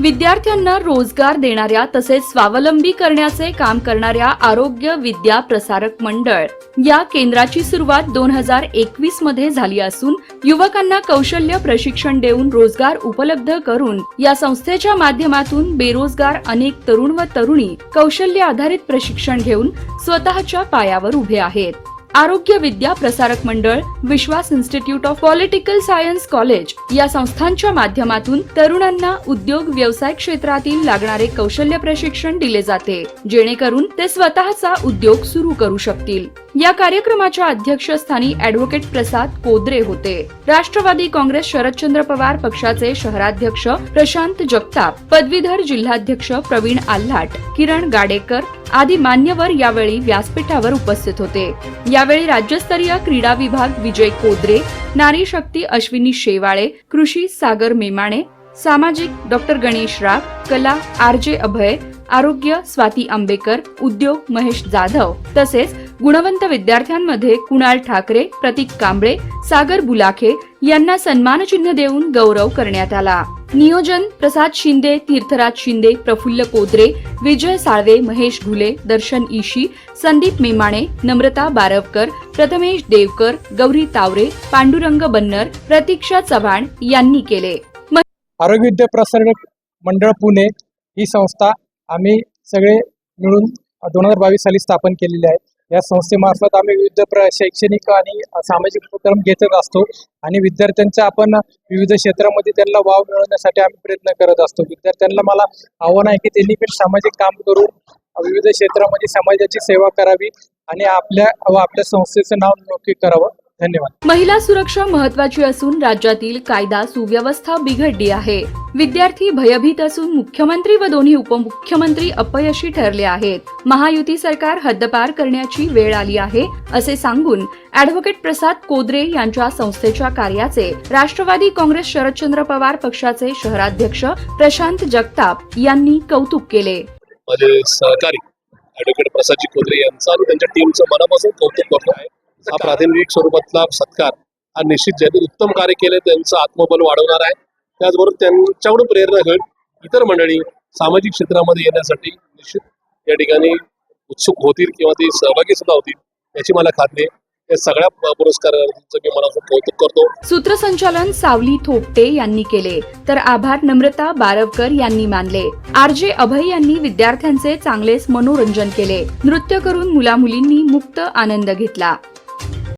विद्यार्थ्यांना रोजगार देणाऱ्या तसेच स्वावलंबी करण्याचे काम करणाऱ्या आरोग्य विद्या प्रसारक मंडळ या केंद्राची सुरुवात दोन हजार एकवीसमध्ये झाली असून युवकांना कौशल्य प्रशिक्षण देऊन रोजगार उपलब्ध करून या संस्थेच्या माध्यमातून बेरोजगार अनेक तरुण व तरुणी कौशल्य आधारित प्रशिक्षण घेऊन स्वतःच्या पायावर उभे आहेत. Arogya Vidya Prasarak Mandal Vishwas institute of political science college या संस्थांच्या माध्यमातून तरुणांना उद्योग व्यवसाय क्षेत्रातील लागणारे कौशल्य प्रशिक्षण दिले जाते जेणेकरून ते स्वतःचा उद्योग सुरू करू शकतील. या कार्यक्रमाच्या अध्यक्षस्थानी ऍडव्होकेट प्रसाद कोदरे होते. राष्ट्रवादी काँग्रेस शरदचंद्र पवार पक्षाचे शहराध्यक्ष प्रशांत जगताप पदवीधर जिल्हाध्यक्ष प्रवीण आल्हाट किरण गाडेकर आदी मान्यवर यावेळी व्यासपीठावर उपस्थित होते. यावेळी राज्यस्तरीय क्रीडा विभाग विजय कोदरे नारी शक्ती अश्विनी शेवाळे कृषी सागर मेमाणे सामाजिक डॉक्टर गणेश राग कला आर जे अभय आरोग्य स्वाती आंबेकर उद्योग महेश जाधव तसेच गुणवंत विद्यार्थ्यांमध्ये कुणाल ठाकरे प्रतीक कांबळे सागर बुलाखे यांना सन्मानचिन्ह देऊन गौरव करण्यात आला. नियोजन प्रसाद शिंदे तीर्थराज शिंदे प्रफुल्ल कोद्रे विजय साळवे महेश घुले दर्शन ईशी संदीप मेमाणे नम्रता बारवकर प्रथमेश देवकर गौरी तावरे पांडुरंग बन्नर प्रतीक्षा चव्हाण यांनी केले. आरोग्य विद्या प्रसारक मंडळ पुणे ही संस्था आम्ही सगळे मिळून दोन हजार बावीस साली स्थापन केलेली आहे. या संस्थेमार्फत आम्ही विविध प्र शैक्षणिक आणि सामाजिक उपक्रम घेतच असतो. आणि विद्यार्थ्यांच्या आपण विविध क्षेत्रामध्ये त्यांना वाव मिळवण्यासाठी आम्ही प्रयत्न करत असतो. विद्यार्थ्यांना मला आव्हान आहे की त्यांनी पण सामाजिक काम करून विविध क्षेत्रामध्ये समाजाची सेवा करावी आणि आपल्या व आपल्या संस्थेचं नाव नोकरी करावं. धन्यवाद. महिला सुरक्षा महत्वाची असून राज्यातील कायदा सुव्यवस्था बिघडली आहे. विद्यार्थी भयभीत असून मुख्यमंत्री व दोन्ही उपमुख्यमंत्री अपयशी ठरले आहेत. महायुती सरकार हद्दपार करण्याची वेळ आली आहे असे सांगून अॅडव्होकेट प्रसाद कोदरे यांच्या संस्थेच्या कार्याचे राष्ट्रवादी काँग्रेस शरदचंद्र पवार पक्षाचे शहराध्यक्ष प्रशांत जगताप यांनी कौतुक केले. माझे सहकारी ऍडव्होकेट प्रसादजी कोदरे यांचं आणि त्यांच्या टीमचं मनापासून कौतुक करतो आहे. हा प्रातिनिधिक स्वरूपातला सत्कार हा निश्चित ज्यांनी उत्तम कार्य केले त्यांचं आत्मबल वाढवणार आहे. त्याचबरोबर त्यांच्याकडून प्रेरणा घेऊन इतर मंडळी सामाजिक क्षेत्रामध्ये येण्यासाठी निश्चित या ठिकाणी उत्सुक होतील किंवा ते सहभागी सुद्धा होतील याची मला खात्री आहे. या सगळ्या पुरस्कारांचं मी कौतुक करतो. सूत्रसंचालन सावली थोपटे यांनी केले. तर आभार नम्रता बारवकर यांनी मानले. आर जे अभय यांनी विद्यार्थ्यांचे चांगलेच मनोरंजन केले. नृत्य करून मुलामुलींनी मुक्त आनंद घेतला.